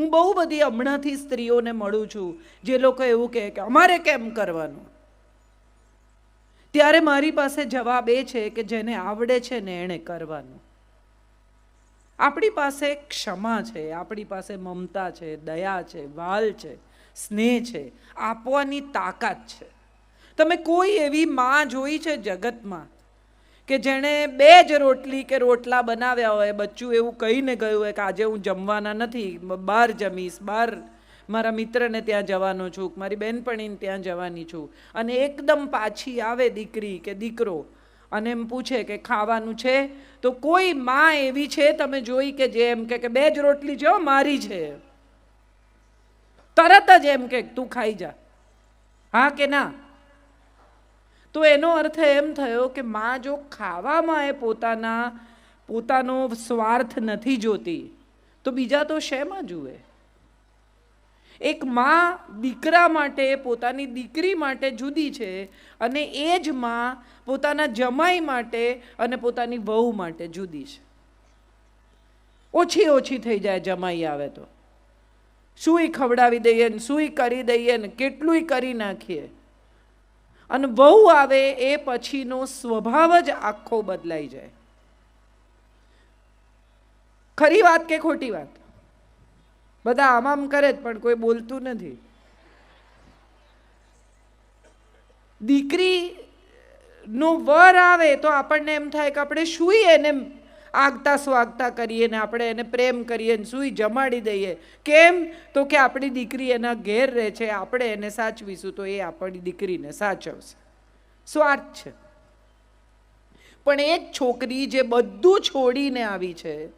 હું બહુ બધી હમણાંથી સ્ત્રીઓને મળું છું, જે લોકો એવું કહે કે અમારે કેમ કરવાનું? ત્યારે મારી પાસે જવાબ એ છે કે જેને આવડે છે ને એણે કરવાનું. આપણી પાસે ક્ષમા છે, આપણી પાસે મમતા છે, દયા છે, વાલ છે, સ્નેહ છે, આપવાની તાકાત છે. તમે કોઈ એવી માં જોઈ છે જગતમાં કે જેણે બે જ રોટલી કે રોટલા બનાવ્યા હોય, બચ્ચું એવું કહીને ગયું હોય કે આજે હું જમવાના નથી, બહાર જમીશ, બહાર મારા મિત્રને ત્યાં જવાનો છું, મારી બેનપણીને ત્યાં જવાની છું. અને એકદમ પાછી આવે દીકરી કે દીકરો અને એમ પૂછે કે ખાવાનું છે? તો કોઈ માં એવી છે તમે જોઈ કે જે એમ કે બે જ રોટલી જો મારી છે. તરત જ એમ કે તું ખાઈ જા. હા કે ના? તો એનો અર્થ એમ થયો કે માં જો ખાવામાં એ પોતાના, પોતાનો સ્વાર્થ નથી જોતી, તો બીજા તો શેમાં જુએ? એક માં દીકરા માટે, પોતાની દીકરી માટે જુદી છે અને એ જ માં પોતાના જમાઈ માટે અને પોતાની વહુ માટે જુદી છે. ઓછી ઓછી થઈ જાય જમાઈ આવે તો. સુઈ ખવડાવી દઈએ ને સુઈ કરી દઈએ ને કેટલુંય કરી નાખીએ? અને વહુ આવે એ પછીનો સ્વભાવ જ આખો બદલાઈ જાય. ખરી વાત કે ખોટી વાત? બધા આમ આમ કરે જ, પણ કોઈ બોલતું નથી. દીકરી નો વર આવે તો આપણને એમ થાય કે આપણે સુઈ એને આગતા સ્વાગતા કરીએ ને આપણે એને પ્રેમ કરીએ ને સુઈ જમાડી દઈએ. કેમ? તો કે આપણી દીકરી એના ઘેર રહે છે, આપણે એને સાચવીશું તો એ આપણી દીકરીને સાચવશે. સ્વાર્થ છે. પણ એ જ છોકરી જે બધું છોડીને આવી છે,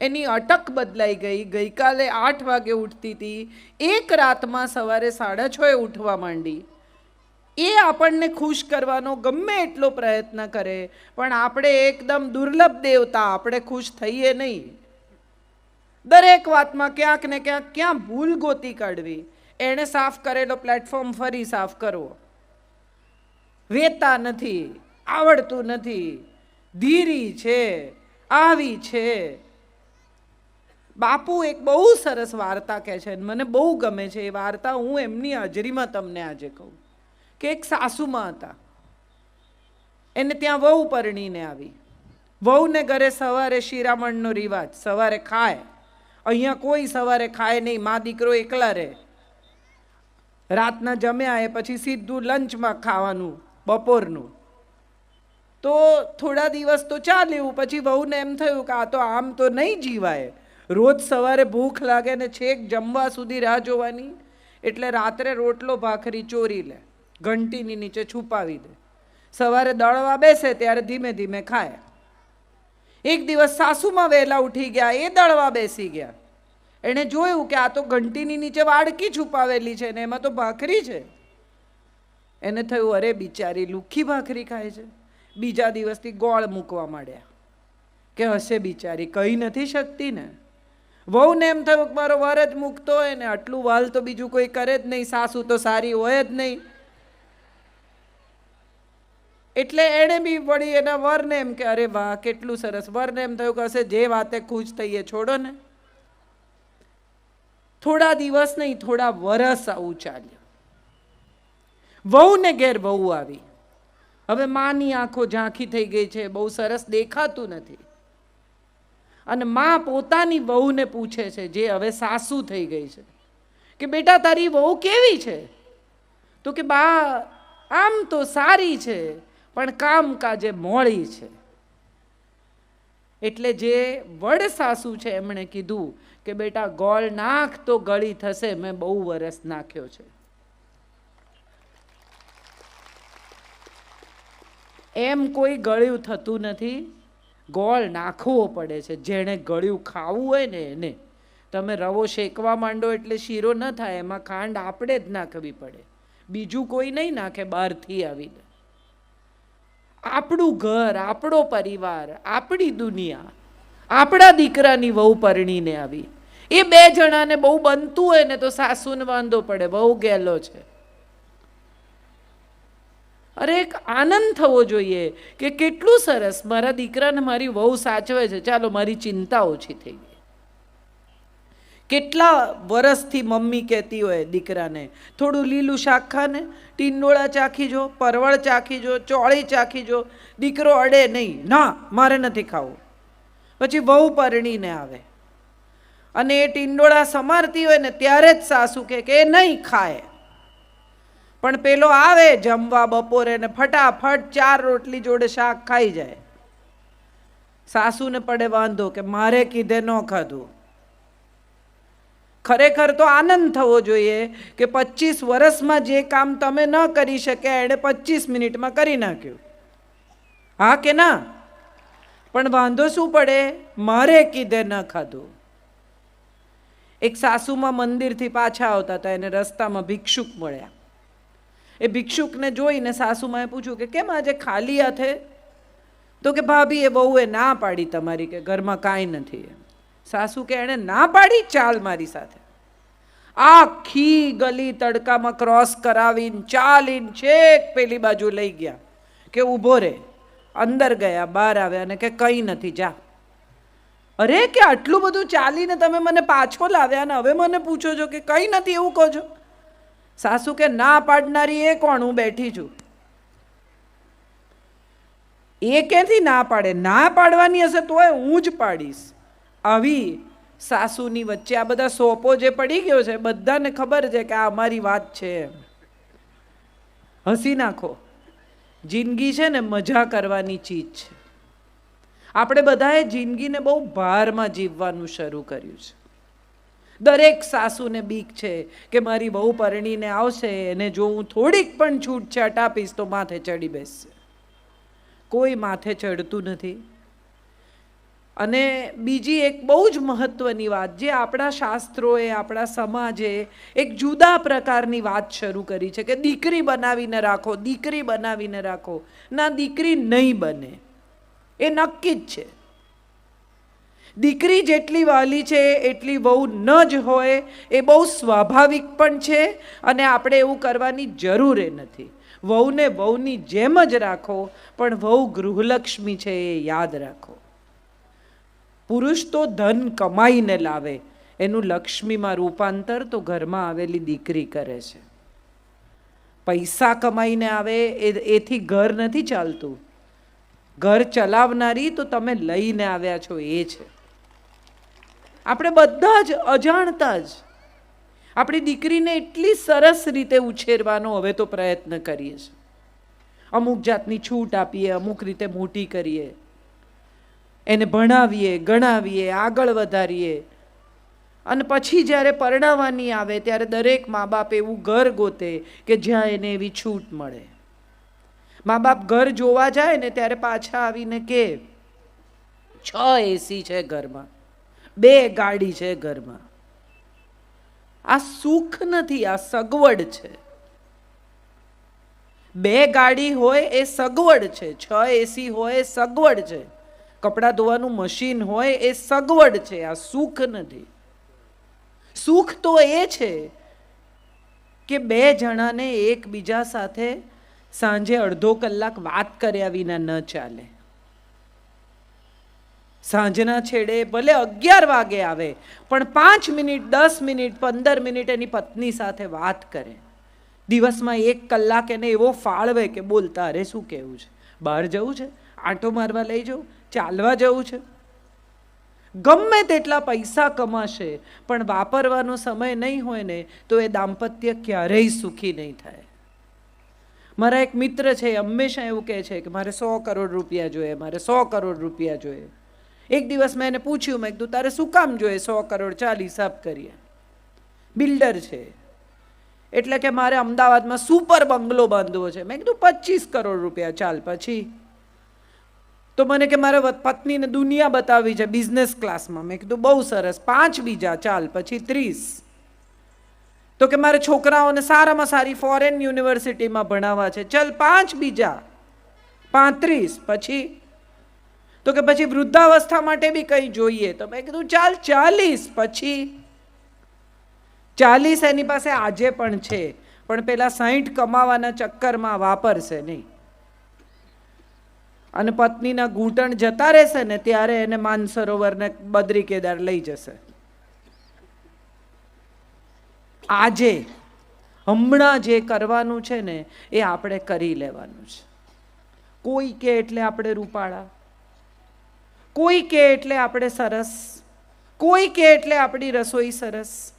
એની અટક બદલાઈ ગઈ. ગઈકાલે આઠ વાગે ઉઠતી હતી. એક રાતમાં સવારે સાડા છ એ ઉઠવા માંડી. એ આપણને ખુશ કરવાનો ગમે એટલો પ્રયત્ન કરે, પણ આપણે એકદમ દુર્લભ દેવતા, આપણે ખુશ થઈએ નહીં. દરેક વાતમાં ક્યાંક ને ક્યાંક ક્યાં ભૂલ ગોતી કાઢવી. એણે સાફ કરેલો પ્લેટફોર્મ ફરી સાફ કરવો. વેતા નથી, આવડતું નથી, ધીરી છે, આવી છે. બાપુ એક બહુ સરસ વાર્તા કહે છે મને બહુ ગમે છે એ વાર્તા હું એમની હાજરીમાં તમને આજે કહું. કે એક સાસુમાં હતા. એને ત્યાં વહુ પરણીને આવી. વહુને ઘરે સવારે શિરામણનો રિવાજ, સવારે ખાય. અહીંયા કોઈ સવારે ખાય નહીં, મા દીકરો એકલા રહે. રાતના જમ્યા એ પછી સીધું લંચમાં ખાવાનું, બપોરનું. તો થોડા દિવસ તો ચાલ્યું પછી વહુને એમ થયું કે આ તો આમ તો નહીં જીવાય. રોજ સવારે ભૂખ લાગે ને છેક જમવા સુધી રાહ જોવાની. એટલે રાત્રે રોટલો, ભાખરી, ચોરી લે. ઘંટીની નીચે છુપાવી દે. સવારે દળવા બેસે ત્યારે ધીમે ધીમે ખાય. એક દિવસ સાસુમાં વહેલા ઉઠી ગયા, એ દળવા બેસી ગયા. એણે જોયું કે આ તો ઘંટીની નીચે વાડકી છુપાવેલી છે ને એમાં તો ભાખરી છે. એને થયું, અરે બિચારી લુખી ભાખરી ખાય છે. બીજા દિવસથી ગોળ મૂકવા માંડ્યા. કે હશે બિચારી કહી નથી શકતી ને. વહુને એમ થયું કે મારો વર જ મૂકતો હોય ને, આટલું વાલ તો બીજું કોઈ કરે જ નહીં, સાસુ તો સારી હોય જ નહીં. એટલે એણે બી વળી એના વરને એમ કે, અરે વાહ, કેટલું સરસ. વરને એમ થયું કે, હશે, જે વાતે ખુશ થઈએ, છોડો ને. થોડા દિવસ નહીં, થોડા વરસ આવું ચાલ્યું. વહુને ઘેર વહુ આવી. હવે માની આંખો ઝાંખી થઈ ગઈ છે, બહુ સરસ દેખાતું નથી. અને માં પોતાની વહુને પૂછે છે, જે હવે સાસુ થઈ ગઈ છે. કે, બેટા, તારી વહુ કેવી છે? તો કે, બા, આમ તો સારી છે. પણ કામકાજે મોળી છે. એટલે જે વડ સાસુ છે એમણે કીધું કે બેટા ગોળ નાખ તો ગળી થશે, મેં બહુ વરસ નાખ્યો છે. એમ કોઈ ગળ્યું થતું નથી. ગોળ નાખવો પડે છે. જેણે ગળ્યું ખાવું હોય ને એને. તમે રવો શેકવા માંડો એટલે શીરો ન થાય, એમાં ખાંડ આપણે જ નાખવી પડે. બીજું કોઈ નહીં નાખે, બહારથી આવીને. આપણું ઘર, આપણો પરિવાર, આપણી દુનિયા, આપણા દીકરાની વહુ પરણીને આવી. એ બે જણાને બહુ બનતું હોય ને તો સાસુને વાંધો પડે બહુ ગેલો છે. અરે એક આનંદ થવો જોઈએ કે કેટલું સરસ, મારા દીકરાને મારી વહુ સાચવે છે. ચાલો, મારી ચિંતા ઓછી થઈ ગઈ. કેટલા વરસથી મમ્મી કહેતી હોય દીકરાને? થોડું લીલું શાક ખાને ટીંડોળા ચાખી જો, પરવળ ચાખી જો, ચોળી ચાખી જો, દીકરો અડે નહીં. ના, મારે નથી ખાવું. પછી બહુ પરણીને આવે. અને એ ટીંડોળા સમારતી હોય ને, ત્યારે જ સાસુ કે, એ નહીં ખાય. પણ પેલો આવે જમવા બપોરે ને ફટાફટ ચાર રોટલી જોડે શાક ખાઈ જાય. સાસુને પડે વાંધો કે, મારે કીધે ન ખાધું. ખરેખર તો આનંદ થવો જોઈએ કે પચીસ વર્ષમાં જે કામ તમે ન કરી શક્યા એણે પચીસ મિનિટમાં કરી નાખ્યું. હા કે ના? પણ વાંધો શું પડે? મારે કીધે ન ખાધું. એક સાસુમાં મંદિરથી પાછા આવતા હતા, એને રસ્તામાં ભિક્ષુક મળ્યા. એ ભિક્ષુકને જોઈને સાસુમાએ પૂછ્યું કે કેમ આજે ખાલી હાથે? તો કે ભાભી, એ બહુએ ના પાડી તમારી કે ઘરમાં કાંઈ નથી સાસુ કે એણે ના પાડી ચાલ મારી સાથે. આખી ગલી તડકામાં ક્રોસ કરાવીને ચાલીને છેક પેલી બાજુ લઈ ગયા કે ઊભો રે. અંદર ગયા, બહાર આવ્યા અને કે કંઈ નથી, જા. અરે કે આટલું બધું ચાલીને તમે મને પાછો લાવ્યા ને હવે મને પૂછો છો કે કંઈ નથી એવું કહો છો? સાસુ કે ના પાડનારી એ કોણ? હું બેઠી છું. એ ક્યાંથી ના પાડે? ના પાડવાની હશે તોય હું જ પાડીશ. આવી સાસુની વચ્ચે આ બધા સોપો જે પડી ગયો છે, બધાને ખબર છે કે આ અમારી વાત છે હસી નાખો. જિંદગી છે ને મજા કરવાની ચીજ છે. આપણે બધાએ જિંદગીને બહુ ભારમાં જીવવાનું શરૂ કર્યું છે. દરેક સાસુને બીક છે કે મારી બહુ પરણીને આવશે, એને જો હું થોડીક પણ છૂટછાટ આપીશ તો માથે ચડી બેસશે. કોઈ માથે ચડતું નથી. અને બીજી એક બહુ જ મહત્ત્વની વાત, જે આપણા શાસ્ત્રોએ, આપણા સમાજે એક જુદા પ્રકારની વાત શરૂ કરી છે કે દીકરી બનાવીને રાખો, દીકરી બનાવીને રાખો. ના, દીકરી નહીં બને. એ નક્કી જ છે. દીકરી જેટલી વાલી છે, એટલી બહુ ન જ હોય, એ બહુ સ્વાભાવિક પણ છે અને આપણે એવું કરવાની જરૂર નથી. વહુને વહુની જેમ જ રાખો, પણ વહુ ગૃહલક્ષ્મી છે એ યાદ રાખો. પુરુષ તો ધન કમાઈને લાવે. એનું લક્ષ્મીમાં રૂપાંતર તો ઘરમાં આવેલી દીકરી કરે છે. પૈસા કમાઈને આવે એ, એથી ઘર નથી ચાલતું. ઘર ચલાવનારી તો તમે લઈને આવ્યા છો એ છે. આપણે બધા જ અજાણતા જ. આપણી દીકરીને એટલી સરસ રીતે ઉછેરવાનો હવે તો પ્રયત્ન કરીએ છીએ. અમુક જાતની છૂટ આપીએ, અમુક રીતે મોટી કરીએ. એને ભણાવીએ, ગણાવીએ, આગળ વધારીએ. અને પછી જ્યારે પરણાવવાની આવે, ત્યારે દરેક મા બાપ એવું ઘર ગોતે કે જ્યાં એને એવી છૂટ મળે. મા બાપ ઘર જોવા જાય ને ત્યારે પાછા આવીને કે, છ એસી છે ઘરમાં. બે ગાડી છે ઘરમાં. આ સુખ નથી, આ સગવડ છે. બે ગાડી હોય એ સગવડ છે. છ એસી હોય એ સગવડ છે. કપડાં ધોવાનું મશીન હોય એ સગવડ છે, આ સુખ નથી. સુખ તો એ છે કે બે જણાને એકબીજા સાથે સાંજે અડધો કલાક વાત કર્યા વિના ન ચાલે. સાંજના છેડે ભલે અગિયાર વાગે આવે, પણ પાંચ મિનિટ, દસ મિનિટ, પંદર મિનિટ એની પત્ની સાથે વાત કરે. દિવસમાં એક કલાક એને એવો ફાળવે કે બોલતા અરે શું કહેવું છે? બહાર જવું છે? આંટો મારવા લઈ જવું ચાલવા જવું છે? ગમે તેટલા પૈસા કમાશે, પણ વાપરવાનો સમય નહીં હોય ને, તો એ દાંપત્ય ક્યારેય સુખી નહીં થાય. મારા એક મિત્ર છે હંમેશા એવું કહે છે કે મારે સો કરોડ રૂપિયા જોઈએ, મારે સો કરોડ રૂપિયા જોઈએ. એક દિવસ મેં એને પૂછ્યું, મેં કીધું, તારે શું કામ જોઈએ? સો કરોડ, ચાલ હિસાબ કરીએ. બિલ્ડર છે. એટલે કે મારે અમદાવાદમાં સુપર બંગલો બાંધવો છે. મેં કીધું, પચીસ કરોડ રૂપિયા, ચાલ પછી. તો મને કે મારે પત્નીને દુનિયા બતાવી છે બિઝનેસ ક્લાસમાં મેં કીધું, બહુ સરસ. પાંચ બીજા, ચાલ, પછી ત્રીસ. તો કે મારે છોકરાઓને સારામાં સારી ફોરેન યુનિવર્સિટીમાં ભણાવવા છે. ચાલ, પાંચ બીજા. પાંત્રીસ, પછી? તો કે પછી વૃદ્ધાવસ્થા માટે બી કંઈ જોઈએ. તો મેં કીધું, ચાલ, ચાલીસ, પછી? ચાલીસ એની પાસે આજે પણ છે. પણ પેલા સાહીઠ કમાવાના ચક્કરમાં વાપરશે નહીં. અને પત્નીના ઘૂંટણ જતા રહેશે ને ત્યારે એને માનસરોવરને બદ્રી કેદાર લઈ જશે. આજે, હમણાં જે કરવાનું છે ને, એ આપણે કરી લેવાનું છે. કોઈ કે એટલે આપણે રૂપાળા, કોઈ કે એટલે આપણે સરસ, કોઈ કે એટલે આપણી રસોઈ સરસ.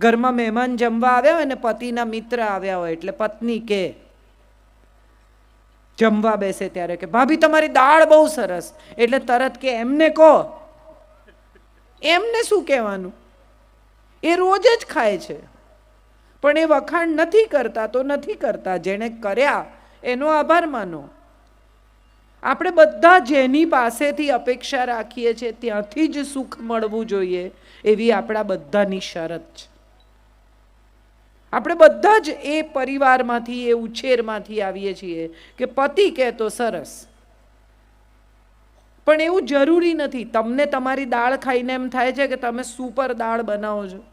ઘરમાં મહેમાન જમવા આવ્યા હોય ને પતિના મિત્ર આવ્યા હોય એટલે પત્ની કે જમવા બેસે ત્યારે કે, ભાભી, તમારી દાળ બહુ સરસ. એટલે તરત કે, એમને કહો. એમને શું કહેવાનું? એ રોજ જ ખાય છે. પણ એ વખાણ નથી કરતા તો નથી કરતા. જેણે કર્યા, એનો આભાર માનો. આપણે બધા જેની પાસેથી અપેક્ષા રાખીએ છીએ, ત્યાંથી જ સુખ મળવું જોઈએ એવી આપણા બધાની શરત છે. આપણે બધા જ એ પરિવારમાંથી, એ ઉછેરમાંથી આવીએ છીએ કે પતિ કહેતો સરસ. પણ એવું જરૂરી નથી. તમને તમારી દાળ ખાઈને એમ થાય છે કે તમે સુપર દાળ બનાવો છો.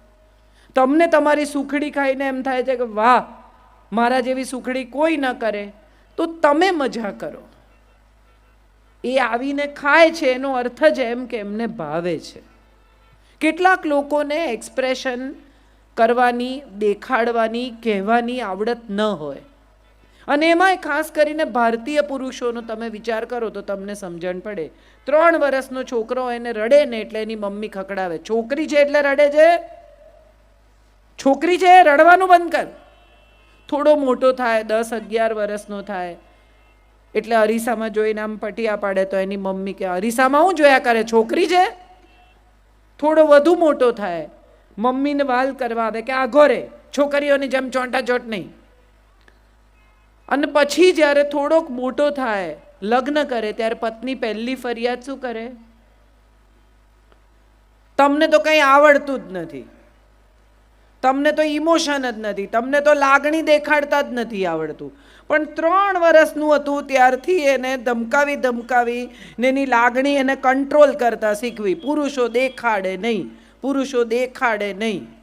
તમને તમારી સુખડી ખાઈને એમ થાય છે કે વાહ, મારા જેવી સુખડી કોઈ ન કરે. તો તમે મજા કરો. એ આવીને ખાય છે એનો અર્થ જ એમ કે એમને ભાવે છે. કેટલાક લોકોને એક્સપ્રેશન કરવાની, દેખાડવાની, કહેવાની આવડત ન હોય. અને એમાંય ખાસ કરીને ભારતીય પુરુષોનો તમે વિચાર કરો તો તમને સમજણ પડે. ત્રણ વર્ષનો છોકરો એને રડે ને એટલે એની મમ્મી ખકડાવે છોકરી છે એટલે રડે છે? છોકરી છે? રડવાનું બંધ કર. થોડો મોટો થાય, દસ અગિયાર વર્ષનો થાય. એટલે અરીસામાં જોઈને આમ પટિયા પાડે તો એની મમ્મી કે, અરીસામાં હું જોયા કરે? છોકરી છે? થોડો વધુ મોટો થાય. મમ્મીને વાલ કરવા આવે કે આઘો રે છોકરીઓની જેમ ચોંટાચોંટ નહીં. અને પછી જ્યારે થોડોક મોટો થાય, લગ્ન કરે, ત્યારે પત્ની પહેલી ફરિયાદ શું કરે? તમને તો કંઈ આવડતું જ નથી. તમને તો ઇમોશન જ નથી. તમને તો લાગણી દેખાડતા જ નથી આવડતું. પણ ત્રણ વર્ષનું હતું ત્યારથી એને ધમકાવી ધમકાવી ને એની લાગણી એને કંટ્રોલ કરતા શીખવી. પુરુષો દેખાડે નહીં. પુરુષો દેખાડે નહીં.